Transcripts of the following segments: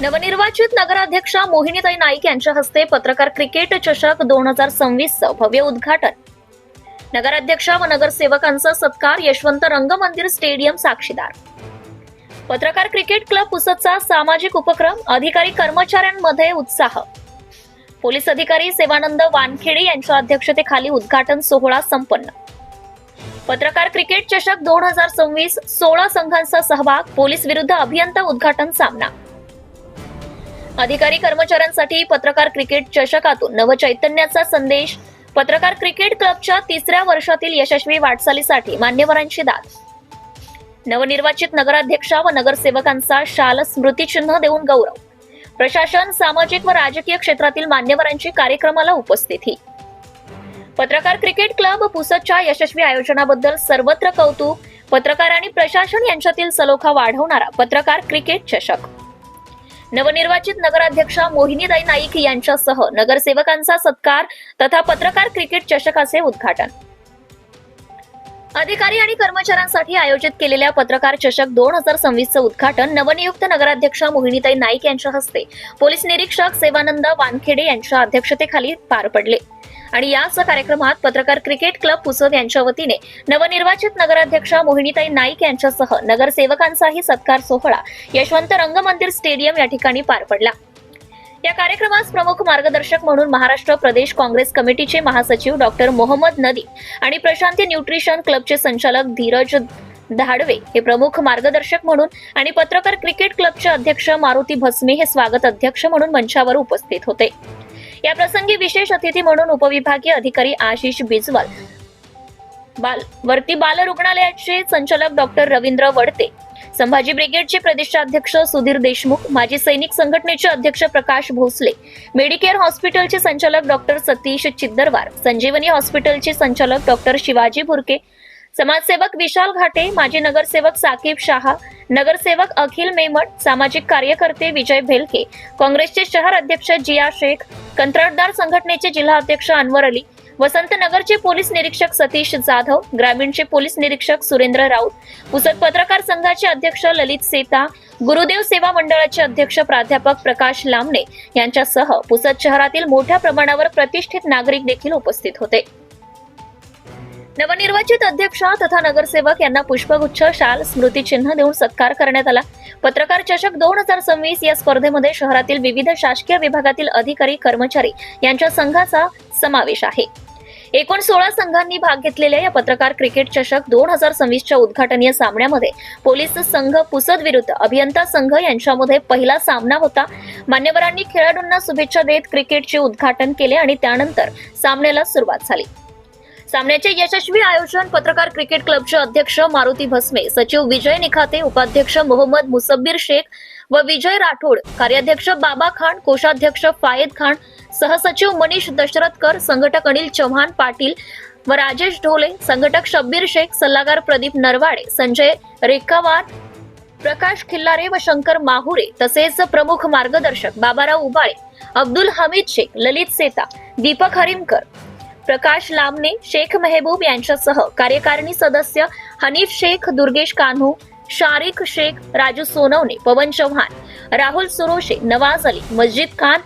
नवनिर्वाचित नगराध्यक्षा मोहिनीताई नाईक यांच्या हस्ते पत्रकार क्रिकेट चषक दोन हजार सव्वीसचं भव्य उद्घाटन. नगराध्यक्षा व नगरसेवकांचा सत्कार यशवंत रंगमंदिर स्टेडियम साक्षीदार. पत्रकार क्रिकेट क्लब पुसदचा सामाजिक उपक्रम अधिकारी कर्मचाऱ्यांमध्ये उत्साह. पोलीस अधिकारी सेवानंद वानखेडे यांच्या अध्यक्षतेखाली उद्घाटन सोहळा संपन्न. पत्रकार क्रिकेट चषक दोन हजार सव्वीस सोळा संघांचा सहभाग पोलीस विरुद्ध अभियंता उद्घाटन सामना. अधिकारी कर्मचाऱ्यांसाठी पत्रकार क्रिकेट चषकातून नवचैतन्याचा संदेश. पत्रकार क्रिकेट क्लबच्या तिसऱ्या वर्षातील यशस्वी वाटचालीसाठी मान्यवरांची दाद. नवनिर्वाचित नगराध्यक्षा व नगरसेवकांचा शाल स्मृतिचिन्ह देऊन गौरव. प्रशासन सामाजिक व राजकीय क्षेत्रातील मान्यवरांची कार्यक्रमाला उपस्थिती. पत्रकार क्रिकेट क्लब पुसदच्या यशस्वी आयोजनाबद्दल सर्वत्र कौतुक. पत्रकार आणि प्रशासन यांच्यातील सलोखा वाढवणारा पत्रकार क्रिकेट चषक. नवनिर्वाचित नगराध्यक्षा मोहिनीदाई नाईक यांच्यासह नगरसेवकांचा सत्कार तथा पत्रकार क्रिकेट चषकाचे उद्घाटन. अधिकारी आणि कर्मचाऱ्यांसाठी आयोजित केलेल्या पत्रकार चषक दोन हजार सव्वीसचं उद्घाटन नवनियुक्त नगराध्यक्षा मोहिनीताई नाईक यांच्या हस्ते. पोलीस निरीक्षक सेवानंद वानखेडे यांच्या अध्यक्षतेखाली पार पडले. आणि याच कार्यक्रमात पत्रकार क्रिकेट क्लब पुसद यांच्या वतीने नवनिर्वाचित नगराध्यक्षा मोहिनीताई नाईक यांच्यासह नगरसेवकांचाही सत्कार सोहळा यशवंत रंगमंदिर स्टेडियम या ठिकाणी पार पडला. या कार्यक्रमास प्रमुख मार्गदर्शक म्हणून महाराष्ट्र प्रदेश काँग्रेस कमिटीचे महासचिव डॉक्टर मोहम्मद नदी आणि प्रशांती न्यूट्रिशन क्लबचे संचालक धीरज धाडवे हे प्रमुख मार्गदर्शक म्हणून आणि पत्रकार क्रिकेट क्लबचे अध्यक्ष मारुती भस्मे हे स्वागत अध्यक्ष म्हणून मंचावर उपस्थित होते. या प्रसंगी विशेष अतिथी म्हणून उपविभागीय अधिकारी आशिष बिजवाल बाल वरती बाल रुग्णालयाचे संचालक डॉक्टर रवींद्र वडते संभाजी ब्रिगेडचे प्रदेशाध्यक्ष सुधीर देशमुख माजी सैनिक संघटनेचे अध्यक्ष प्रकाश भोसले मेडिकेअर हॉस्पिटलचे संचालक डॉक्टर सतीश चिद्दरवार संजीवनी हॉस्पिटलचे संचालक डॉक्टर शिवाजी बुरके समाजसेवक विशाल घाटे माजी नगरसेवक साकीब शहा नगरसेवक अखिल मेमट सामाजिक कार्यकर्ते विजय भेलके काँग्रेसचे शहर अध्यक्ष जिया शेख कंत्राटदार संघटनेचे जिल्हा अध्यक्ष अनवर अली वसंतनगरचे पोलीस निरीक्षक सतीश जाधव ग्रामीणचे पोलीस निरीक्षक सुरेंद्र राऊत पुसद पत्रकार संघाचे अध्यक्ष ललित सेता गुरुदेव सेवा मंडळाचे अध्यक्ष प्राध्यापक प्रकाश लांबणे यांच्यासह पुसद शहरातील मोठ्या प्रमाणावर प्रतिष्ठित नागरिक देखील उपस्थित होते. नवनिर्वाचित अध्यक्ष तथा नगरसेवक यांना पुष्पगुच्छ शाल स्मृतिचिन्ह देऊन सत्कार करण्यात आला. पत्रकार चषक दोन हजार सव्वीस या स्पर्धेमध्ये शहरातील विविध शासकीय विभागातील अधिकारी कर्मचारी यांच्या संघाचा समावेश आहे. एकूण सोळा संघांनी भाग घेतलेल्या या पत्रकार क्रिकेट चषक दोन हजार सव्वीसच्या उद्घाटनीय सामन्यामध्ये पोलीस संघ पुसद विरुद्ध अभियंता संघ यांच्यामध्ये पहिला सामना होता. मान्यवरांनी खेळाडूंना शुभेच्छा देत क्रिकेटचे उद्घाटन केले आणि त्यानंतर सामन्याला सुरुवात झाली. सामन्याचे यशस्वी आयोजन पत्रकार क्रिकेट क्लबचे अध्यक्ष मारुती भस्मे सचिव विजय निखाते उपाध्यक्ष मोहम्मद मुसब्बीर शेख व विजय राठोड कार्याध्यक्ष बाबा खान कोषाध्यक्ष फायद खान सहसचिव मनीष दशरथकर संघटक अनिल चव्हाण पाटील व राजेश ढोले संघटक शब्बीर शेख सल्लागार प्रदीप नरवाडे संजय रेखावार प्रकाश खिल्लारे व शंकर माहुरे तसेच प्रमुख मार्गदर्शक बाबाराव उबाळे अब्दुल हमीद शेख ललित सेता दीपक हरिमकर प्रकाश लांबणे शेख मेहबूब यांच्यासह कार्यकारिणी सदस्य हनीफ शेख दुर्गेश कान्हू शारिक शेख राजू सोनवणे पवन चव्हाण राहुल सुरोशे नवाज अली मस्जिद खान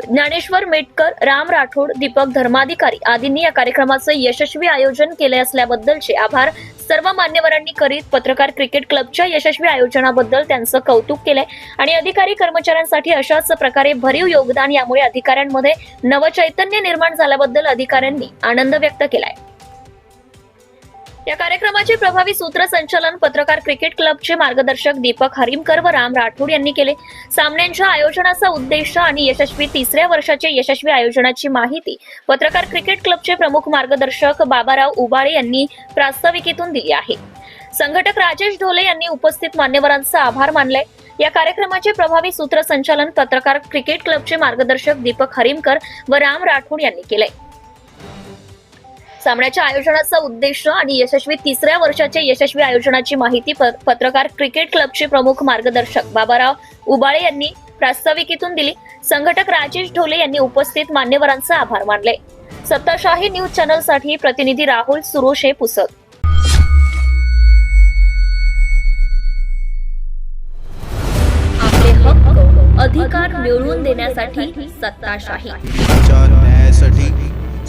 ज्ञानेश्वर मेटकर राम राठोड दीपक धर्माधिकारी आदींनी या कार्यक्रमाचं यशस्वी आयोजन केले असल्याबद्दलचे आभार. सर्व मान्यवरांनी करीत पत्रकार क्रिकेट क्लबच्या यशस्वी आयोजनाबद्दल त्यांचं कौतुक केलंय. आणि अधिकारी कर्मचाऱ्यांसाठी अशाच प्रकारे भरीव योगदान यामुळे अधिकाऱ्यांमध्ये नवचैतन्य निर्माण झाल्याबद्दल अधिकाऱ्यांनी आनंद व्यक्त केलाय. या कार्यक्रमाचे प्रभावी सूत्रसंचालन पत्रकार क्रिकेट क्लबचे मार्गदर्शक दीपक हरिमकर व राम राठोड यांनी केले. सामन्यांच्या आयोजनाचा उद्देश आणि यशस्वी तिसऱ्या वर्षाचे यशस्वी आयोजनाची माहिती पत्रकार क्रिकेट क्लबचे प्रमुख मार्गदर्शक बाबाराव उबाळे यांनी प्रास्ताविकेतून दिली आहे. संघटक राजेश ढोले यांनी उपस्थित मान्यवरांचा आभार मानलाय. या कार्यक्रमाचे प्रभावी सूत्रसंचालन पत्रकार क्रिकेट क्लबचे मार्गदर्शक दीपक हरिमकर व राम राठोड यांनी केले सामन्याच्या आयोजनाचा उद्देश आणि यशस्वी तिसऱ्या वर्षाच्या यशस्वी आयोजनाची माहिती पत्रकार क्रिकेट क्लबचे प्रमुख मार्गदर्शक बाबाराव उबाळे यांनी प्रास्ताविकेतून दिली. संघटक राजेश ढोले यांनी उपस्थित मान्यवरांचा आभार मानले. सत्ताशाही न्यूज चॅनलसाठी प्रतिनिधी राहुल सुरोशे हक्क अधिकार मिळवून देण्यासाठी सत्ताशाही. न्यायासाठी